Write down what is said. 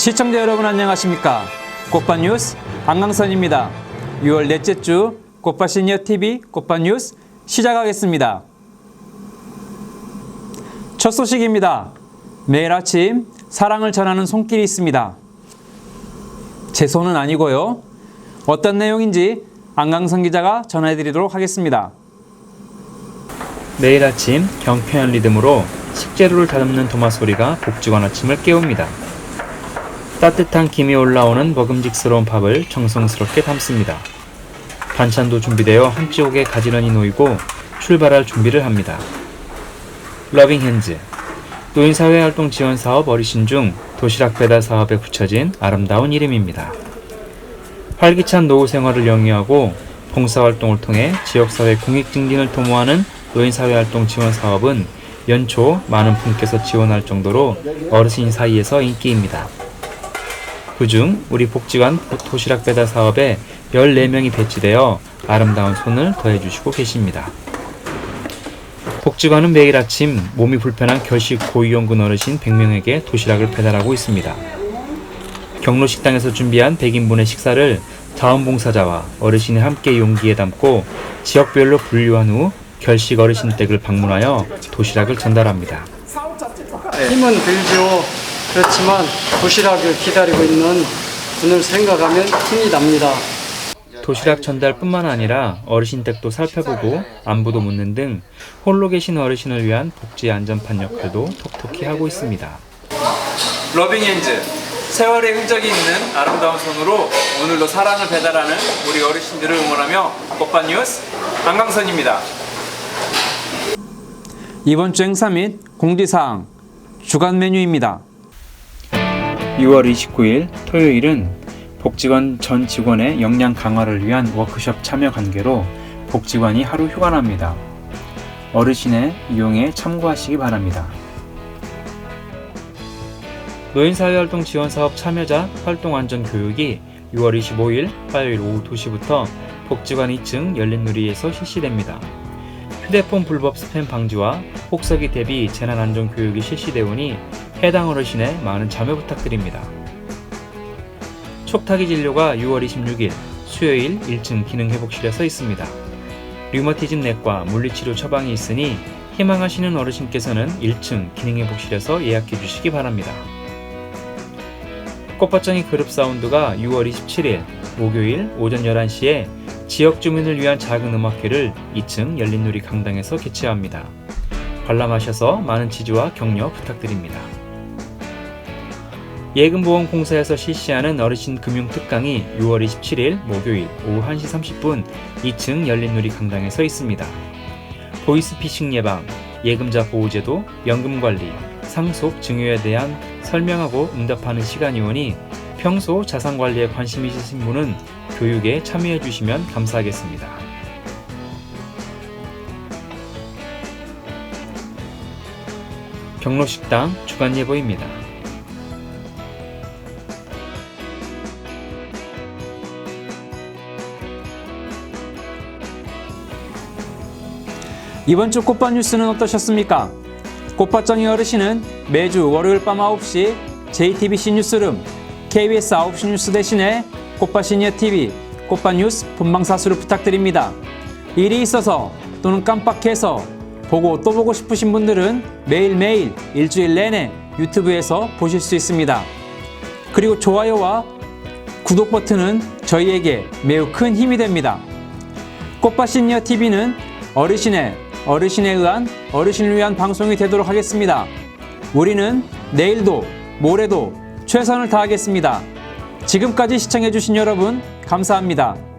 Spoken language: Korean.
시청자 여러분 안녕하십니까? 꽃밭 뉴스 안강선입니다. 6월 넷째 주 꽃밭 시니어 TV 꽃밭 뉴스 시작하겠습니다. 첫 소식입니다. 매일 아침 사랑을 전하는 손길이 있습니다. 제 손은 아니고요. 어떤 내용인지 안강선 기자가 전해드리도록 하겠습니다. 매일 아침 경쾌한 리듬으로 식재료를 다듬는 도마 소리가 복주간 아침을 깨웁니다. 따뜻한 김이 올라오는 먹음직스러운 밥을 정성스럽게 담습니다. 반찬도 준비되어 한쪽에 가지런히 놓이고 출발할 준비를 합니다. 러빙 핸즈 노인사회활동 지원 사업 어르신 중 도시락 배달 사업에 붙여진 아름다운 이름입니다. 활기찬 노후 생활을 영위하고 봉사활동을 통해 지역사회 공익 증진을 도모하는 노인사회활동 지원 사업은 연초 많은 분께서 지원할 정도로 어르신 사이에서 인기입니다. 그중 우리 복지관 도시락 배달 사업에 14명이 배치되어 아름다운 손을 더해주시고 계십니다. 복지관은 매일 아침 몸이 불편한 결식 고위험군 어르신 100명에게 도시락을 배달하고 있습니다. 경로식당에서 준비한 100인분의 식사를 자원봉사자와 어르신이 함께 용기에 담고 지역별로 분류한 후 결식 어르신 댁을 방문하여 도시락을 전달합니다. 힘은 들죠. 그렇지만 도시락을 기다리고 있는 분을 생각하면 힘이 납니다. 도시락 전달뿐만 아니라 어르신 댁도 살펴보고 안부도 묻는 등 홀로 계신 어르신을 위한 복지 안전판 역할도 톡톡히 하고 있습니다. 러빙 핸즈 세월의 흔적이 있는 아름다운 손으로 오늘도 사랑을 배달하는 우리 어르신들을 응원하며 꽃밭 뉴스 안강선입니다. 이번 주 행사 및 공지사항 주간 메뉴입니다. 6월 29일 토요일은 복지관 전 직원의 역량 강화를 위한 워크숍 참여 관계로 복지관이 하루 휴관합니다. 어르신의 이용에 참고하시기 바랍니다. 노인사회활동 지원사업 참여자 활동안전 교육이 6월 25일 화요일 오후 2시부터 복지관 2층 열린누리에서 실시됩니다. 휴대폰 불법 스팸 방지와 혹서기 대비 재난안전 교육이 실시되오니 해당 어르신의 많은 참여 부탁드립니다. 촉탁이 진료가 6월 26일 수요일 1층 기능회복실에서 있습니다. 류머티즘 내과 물리치료 처방이 있으니 희망하시는 어르신께서는 1층 기능회복실에서 예약해 주시기 바랍니다. 꽃밭정이 그룹 사운드가 6월 27일 목요일 오전 11시에 지역 주민을 위한 작은 음악회를 2층 열린누리 강당에서 개최합니다. 관람하셔서 많은 지지와 격려 부탁드립니다. 예금보험공사에서 실시하는 어르신 금융 특강이 6월 27일 목요일 오후 1시 30분 2층 열린누리 강당에서 있습니다. 보이스피싱 예방, 예금자 보호제도, 연금관리, 상속 증여에 대한 설명하고 응답하는 시간이 오니 평소 자산관리에 관심 있으신 분은 교육에 참여해 주시면 감사하겠습니다. 경로식당 주간 예보입니다. 이번 주 꽃밭 뉴스는 어떠셨습니까? 꽃밭정이 어르신은 매주 월요일 밤 9시 JTBC 뉴스룸 KBS 9시 뉴스 대신에 꽃밭 시니어 TV 꽃밭 뉴스 본방사수를 부탁드립니다. 일이 있어서 또는 깜빡해서 보고 또 보고 싶으신 분들은 매일매일 일주일 내내 유튜브에서 보실 수 있습니다. 그리고 좋아요와 구독 버튼은 저희에게 매우 큰 힘이 됩니다. 꽃밭 시니어 TV는 어르신의 어르신에 의한 어르신을 위한 방송이 되도록 하겠습니다. 우리는 내일도 모레도 최선을 다하겠습니다. 지금까지 시청해주신 여러분 감사합니다.